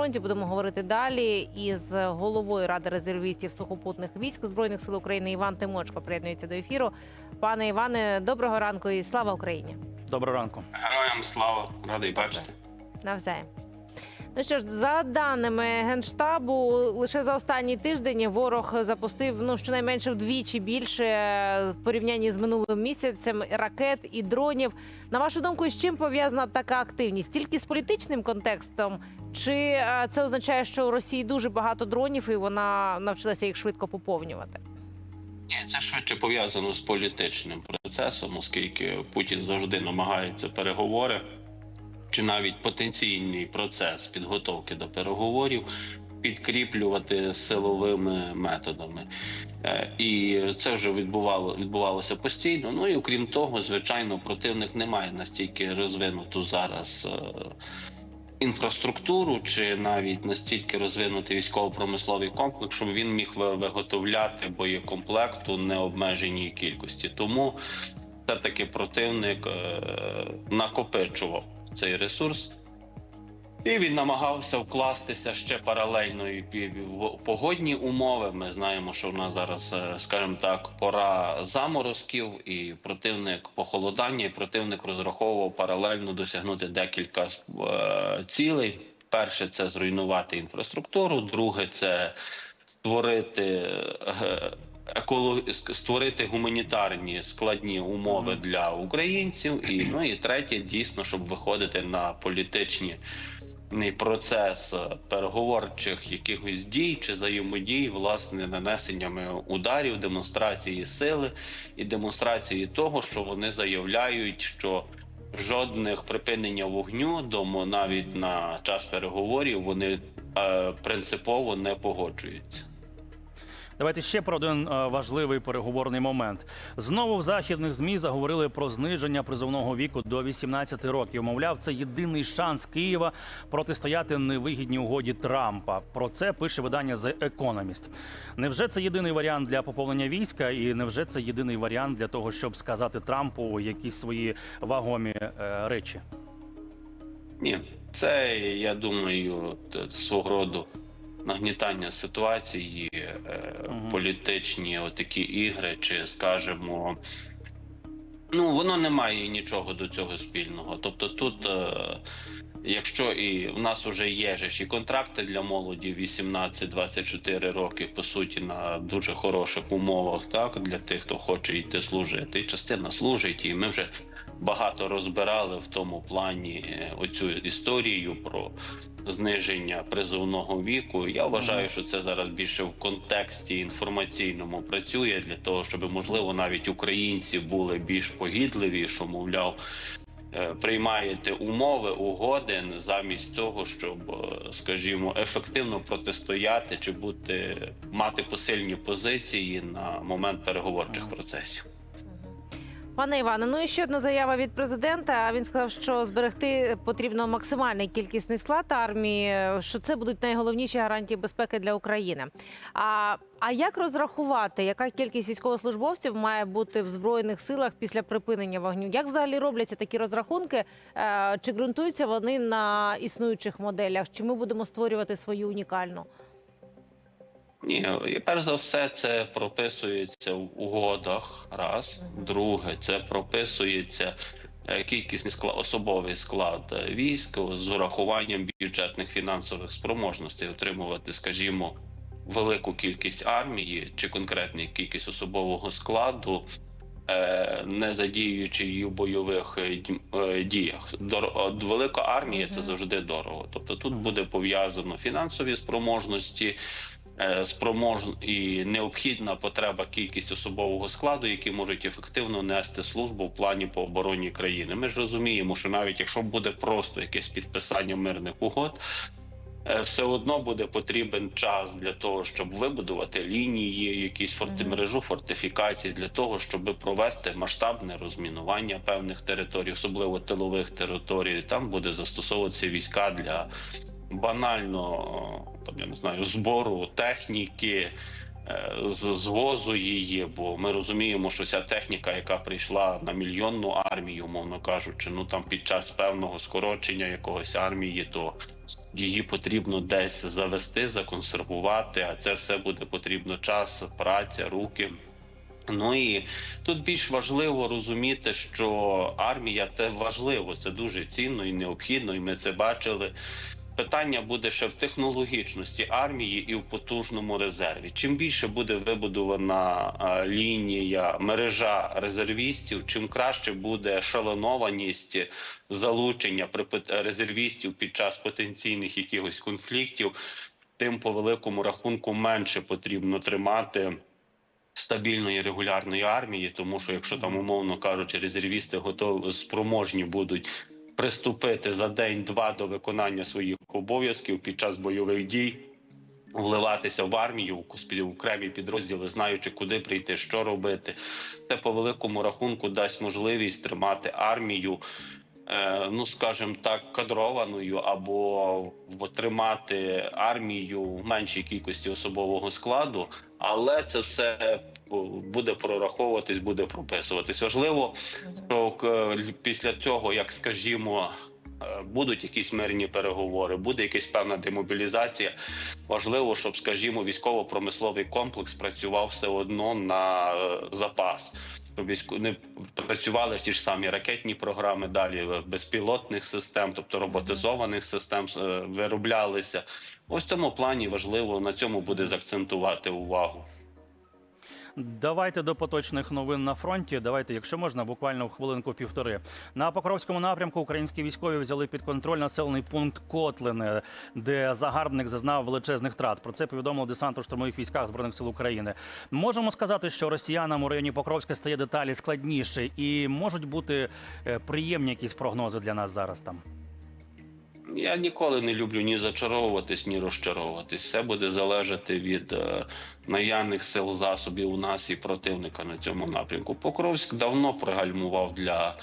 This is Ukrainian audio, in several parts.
фронті. Будемо говорити далі із головою ради резервістів сухопутних військ збройних сил України Іван Тимочко приєднується до ефіру. Пане Іване, доброго ранку і слава Україні! Доброго ранку. Героям слава, радий бачити. Навзаєм. Ну що ж, за даними генштабу, лише за останній тиждень ворог запустив ну щонайменше вдвічі більше е, в порівнянні з минулим місяцем ракет і дронів. На вашу думку, з чим пов'язана така активність? Тільки з політичним контекстом, чи е, це означає, що у Росії дуже багато дронів і вона навчилася їх швидко поповнювати? Ні, це швидше пов'язано з політичним процесом, оскільки Путін завжди намагається переговори, чи навіть потенційний процес підготовки до переговорів підкріплювати силовими методами. Е, І це вже відбувало відбувалося постійно. Ну і окрім того, звичайно, противник не має настільки розвинуту зараз. е, Інфраструктуру чи навіть настільки розвинутий військово-промисловий комплекс, щоб він міг виготовляти боєкомплект у необмеженій кількості. Тому все таки противник е, цей ресурс, і він намагався вкластися ще паралельно і в погодні умови. Ми знаємо, що в нас зараз, е, скажімо так, пора заморозків, і противник похолодання, і противник розраховував паралельно досягнути декілька е, цілей. Перше це зруйнувати інфраструктуру, друге це створити е. Створити гуманітарні складні умови для українців. І ну і третє, дійсно, щоб виходити на політичні процес переговорчих якихось дій чи взаємодій, власне, нанесеннями ударів, демонстрації сили і демонстрації того, що вони заявляють, що жодних припинення вогню дому навіть на час переговорів вони е, принципово не погоджуються. Давайте ще про один е, важливий переговорний момент. Знову в західних змі заговорили про зниження призовного віку до 18 років. Мовляв, це єдиний шанс Києва протистояти невигідній угоді Трампа. Про це пише видання The Economist. Невже це єдиний варіант для поповнення війська, і невже це єдиний варіант для того, щоб сказати Трампу якісь свої вагомі е, речі? Ні, це я думаю, свого роду нагнітання ситуації, е, політичні отакі ігри, чи скажімо, ну воно не має нічого до цього спільного. Тобто, тут, е, якщо і в нас вже є ж і контракти для молоді 18-24 роки, по суті, на дуже хороших умовах, так для тих, хто хоче йти служити, і частина служить, і ми вже багато розбирали в тому плані е, оцю історію про зниження призовного віку. Я вважаю, що це зараз більше в контексті інформаційному працює для того, щоб можливо навіть українці були більш погідливі, що мовляв. Е, Приймаєте умови угоди замість того, щоб, е, скажімо, ефективно протистояти чи бути мати посильні позиції на момент переговорчих процесів. Пане Іване, ну і ще одна заява від президента. Він сказав, що зберегти потрібно максимальний кількісний склад армії, що це будуть найголовніші гарантії безпеки для України. А, а як розрахувати, яка кількість військовослужбовців має бути в збройних силах після припинення вогню? Як взагалі робляться такі розрахунки? Е, Чи ґрунтуються вони на існуючих моделях? Чи ми будемо створювати свою унікальну? Ні, і перш за все, це прописується в угодах. Раз, друге, це прописується е, кількісний склад, особовий склад е, військ з урахуванням бюджетних фінансових спроможностей отримувати, скажімо, велику кількість армії чи конкретну кількість особового складу. е, Не задіюючи її в бойових діях, велика армія це завжди дорого. Тобто тут буде пов'язано фінансові спроможності, е, спромож і необхідна потреба кількість особового складу, які можуть ефективно нести службу в плані по обороні країни. Ми ж розуміємо, що навіть якщо буде просто якесь підписання мирних угод. е, Все одно буде потрібен час для того, щоб вибудувати лінії, якісь форти Мгм. мережу фортифікацій, для того, щоб провести масштабне розмінування певних територій, особливо тилових територій. Там буде застосовуватися війська для банально там я не знаю збору техніки, е, з звозу її, бо ми розуміємо, що ця техніка, яка прийшла на мільйонну армію, умовно кажучи, ну там під час певного скорочення якогось армії, то її потрібно десь завести, законсервувати. А це все буде потрібно час, праця, руки. Ну і тут більш важливо розуміти, що армія це важливо, це дуже цінно і необхідно, і ми це бачили. Питання буде ще в технологічності армії і в потужному резерві. Чим більше буде вибудована лінія, мережа резервістів, чим краще буде шалонованість залучення резервістів під час потенційних якихось конфліктів, тим по великому рахунку менше потрібно тримати стабільної регулярної армії, тому що якщо там, умовно кажучи, резервісти готові спроможні будуть приступити за день-два до виконання своїх обов'язків під час бойових дій. Вливатися в армію в окремі підрозділи, знаючи, куди прийти, що робити, це по великому рахунку дасть можливість тримати армію, ну скажімо так, кадрованою або тримати армію в меншій кількості особового складу, але це все буде прораховуватись, буде прописуватись. Важливо, що к- після цього, як скажімо, е, будуть якісь мирні переговори, буде якась певна демобілізація. Важливо, щоб, скажімо, військово-промисловий комплекс працював все одно на е, запас. Не працювали ті ж самі ракетні програми, далі е, безпілотних систем, тобто роботизованих систем е, вироблялися. Ось в цьому плані важливо на цьому буде заакцентувати увагу. Давайте до поточних новин на фронті. Давайте, якщо можна, буквально в хвилинку півтори. На Покровському напрямку українські військові взяли під контроль населений пункт Котлине, де загарбник зазнав величезних трат. Про це повідомили десанту штурмових військах збройних сил України. Можемо сказати, що росіянам у районі Покровська стає деталі складніше, і можуть бути е, приємні якісь прогнози для нас зараз там. Я ніколи не люблю ні зачаровуватись, ні розчаровуватись. Все буде залежати від е, наявних сил засобів у нас і противника на цьому напрямку. Покровськ давно пригальмував для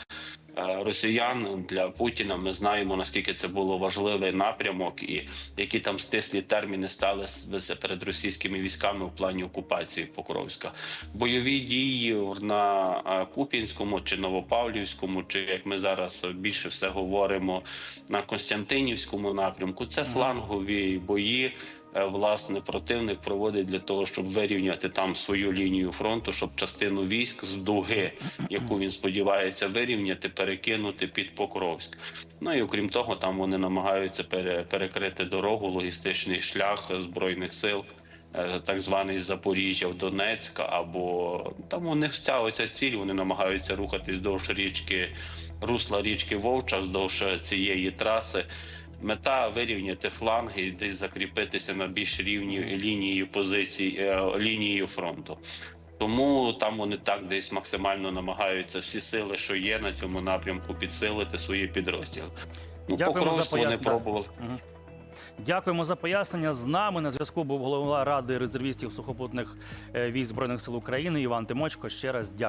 росіян, для Путіна. Ми знаємо наскільки це було важливий напрямок, і які там стислі терміни стали перед російськими військами в плані окупації Покровська. Бойові дії на е, Купінському чи Новопавлівському, чи як ми зараз більше все говоримо на Костянтинівському напрямку. Це флангові бої. Е, Власне, противник проводить для того, щоб вирівняти там свою лінію фронту, щоб частину військ з дуги, яку він сподівається вирівняти, перекинути під Покровськ. Ну і окрім того, там вони намагаються перекрити дорогу, логістичний шлях збройних сил. е, Так званий Запоріжжя в Донецьк, або там у них вся оця ціль. Вони намагаються рухатись вздовж річки, русла річки Вовча, вздовж цієї траси. Мета вирівняти фланги і десь закріпитися на більш рівні лінії позицій е, лінією фронту. Тому там вони так десь максимально намагаються всі сили, що є на цьому напрямку, підсилити свої підрозділи. Ну, за вони пробували. Мгм. Дякуємо за пояснення. З нами на зв'язку був голова ради резервістів сухопутних е, військ збройних сил України Іван Тимочко. Ще раз дякую.